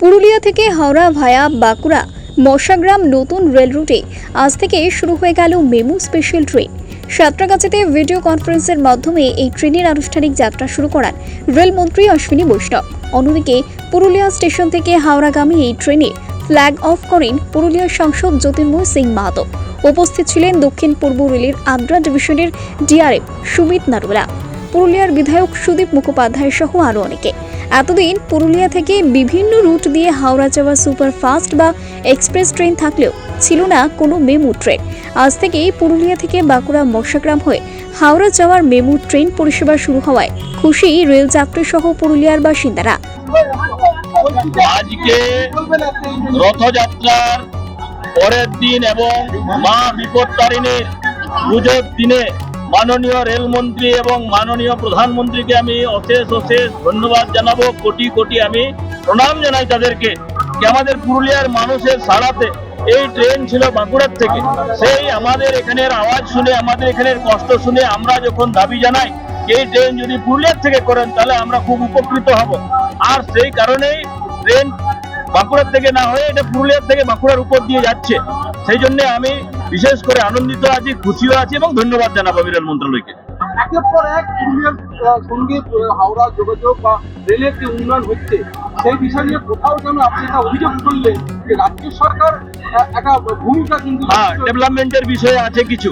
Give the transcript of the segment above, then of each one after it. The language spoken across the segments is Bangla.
পুরুলিয়া থেকে হাওড়া ভায়া বাঁকুড়া মশাগ্রাম নতুন রেল রুটে আজ থেকে শুরু হয়ে গেল মেমু স্পেশাল ট্রেন। সাঁতরাগাছিতে ভিডিও কনফারেন্সের মাধ্যমে এই ট্রেনের আনুষ্ঠানিক যাত্রা শুরু করান রেলমন্ত্রী অশ্বিনী বৈষ্ণব। অন্যদিকে পুরুলিয়া স্টেশন থেকে হাওড়াগামী এই ট্রেনে ফ্ল্যাগ অফ করেন পুরুলিয়ার সাংসদ জ্যোতির্ময় সিং মাহাতো। উপস্থিত ছিলেন দক্ষিণ পূর্ব রেলের আদ্রা ডিভিশনের ডিআরএম সুমিত নারুলা। পুরুলিয়ার বিধায়ক সুদীপ মুখোপাধ্যায় সহ আরও অনেকে। এতদিন পুরুলিয়া থেকে বিভিন্ন রুট দিয়ে হাওড়া যাওয়া সুপার ফাস্ট বা এক্সপ্রেস ট্রেন থাকলেও ছিল না কোনো মেমু ট্রেন। আজ থেকেই পুরুলিয়া থেকে বাঁকুড়া মশাগ্রাম হয়ে হাওড়া যাওয়ার মেমু ট্রেন পরিষেবা শুরু হওয়ায় খুশি রেল যাত্রী সহ পুরুলিয়ার বাসিন্দারা। আজকে রথযাত্রার পরের দিন এবং মা বিপত্তারিণীর পুজোর দিনে মাননীয় রেলমন্ত্রী এবং মাননীয় প্রধানমন্ত্রীকে আমি অশেষ অশেষ ধন্যবাদ জানাব। কোটি কোটি আমি প্রণাম জানাই তাদেরকে যে আমাদের পুরুলিয়ার মানুষের সাড়াতে এই ট্রেন ছিল বাঁকুড়ার থেকে। সেই আমাদের এখানের আওয়াজ শুনে, আমাদের এখানের কষ্ট শুনে আমরা যখন দাবি জানাই এই ট্রেন যদি পুরুলিয়ার থেকে করেন, তাহলে আমরা খুব উপকৃত হব। আর সেই কারণেই ট্রেন বাঁকুড়ার থেকে না হয়ে এটা পুরুলিয়ার থেকে বাঁকুড়ার উপর দিয়ে যাচ্ছে। সেই জন্য আমি বিশেষ করে আনন্দিত আছি খুশিও আছি এবং ধন্যবাদ জানাব আমি রেল মন্ত্রণালয়কে। একের পর এক সঙ্গে হাওড়া যোগাযোগ বা রেলের যে উন্নয়ন হচ্ছে সেই বিষয় নিয়ে কোথাও যেন আপনি একটা অভিযোগ করলেন যে রাজ্য সরকার একটা ভূমিকা কিন্তু হ্যাঁ ডেভেলপমেন্টের বিষয়ে আছে কিছু।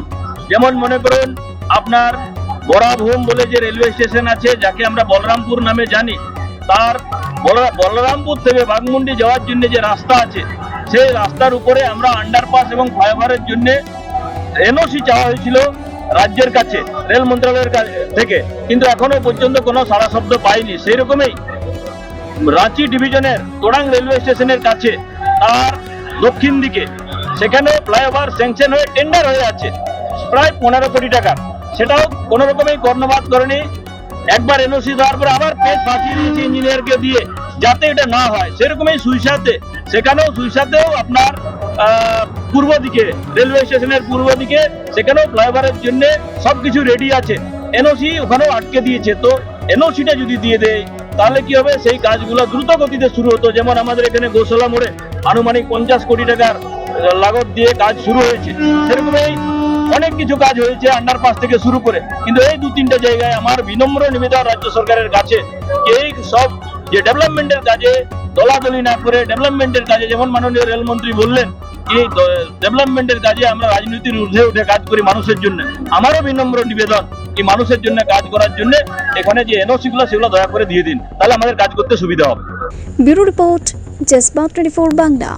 যেমন মনে করুন আপনার বরাভূম বলে যে রেলওয়ে স্টেশন আছে যাকে আমরা বলরামপুর নামে জানি তার বলরা- বলরামপুর থেকে বাগমুন্ডি যাওয়ার জন্য যে রাস্তা আছে সেই রাস্তার উপরে আমরা আন্ডারপাস এবং ফ্লাইওভারের জন্য এনওসি চাওয়া হয়েছিল রাজ্যের কাছে, রেল মন্ত্রণালয়ের থেকে। কিন্তু এখনও পর্যন্ত কোনো সারা শব্দ পাইনি। সেই রকমই রাঁচি ডিভিশনের তোড়াং রেলওয়ে স্টেশনের কাছে তার দক্ষিণ দিকে, সেখানে ফ্লাইওভার স্যাংশন হয়ে টেন্ডার হয়ে আছে, প্রায় পনেরো কোটি টাকার। সেটাও কোনো রকমই কর্ণপাত করেনি। একবার এনওসি দেওয়ার পরে আবার পেজ ফাঁসিয়ে দিয়েছে ইঞ্জিনিয়ারকে দিয়ে। যাতে এটা না হয়। সেরকমই সুইসাতে সেখানেও সুইসাতেও আপনার পূর্ব দিকে, রেলওয়ে স্টেশনের পূর্ব দিকে, সেখানেও ফ্লাইওভারের জন্য সবকিছু রেডি আছে। এনওসি ওখানেও আটকে দিয়েছে। তো এনওসিটা যদি দিয়ে দেয়, তাহলে কি হবে? সেই কাজগুলো দ্রুত গতিতে শুরু হতো। যেমন আমাদের এখানে গোসলা মোড়ে আনুমানিক পঞ্চাশ কোটি টাকার লাগত দিয়ে কাজ শুরু হয়েছে। সেরকমই অনেক কিছু কাজ হয়েছে আন্ডারপাস থেকে শুরু করে। কিন্তু এই দু তিনটা জায়গায় আমার বিনম্র নিবেদন রাজ্য সরকারের কাছে, এই সব যে ডেভেলপমেন্টের কাজে দলাদলি না করে ডেভেলপমেন্টের কাজে, যেমন মাননীয় রেলমন্ত্রী বললেন, এই ডেভেলপমেন্টের কাজে আমরা রাজনীতির ঊর্ধ্বে উঠে কাজ করি মানুষের জন্য। আমারও বিনম্র নিবেদন এই মানুষের জন্য কাজ করার জন্য এখানে যে এনওসি গুলো, সেগুলো দয়া করে দিয়ে দিন। তাহলে আমাদের কাজ করতে সুবিধা হবে। ব্যুরো রিপোর্ট জেসবা টোয়েন্টি ফোর বাংলা।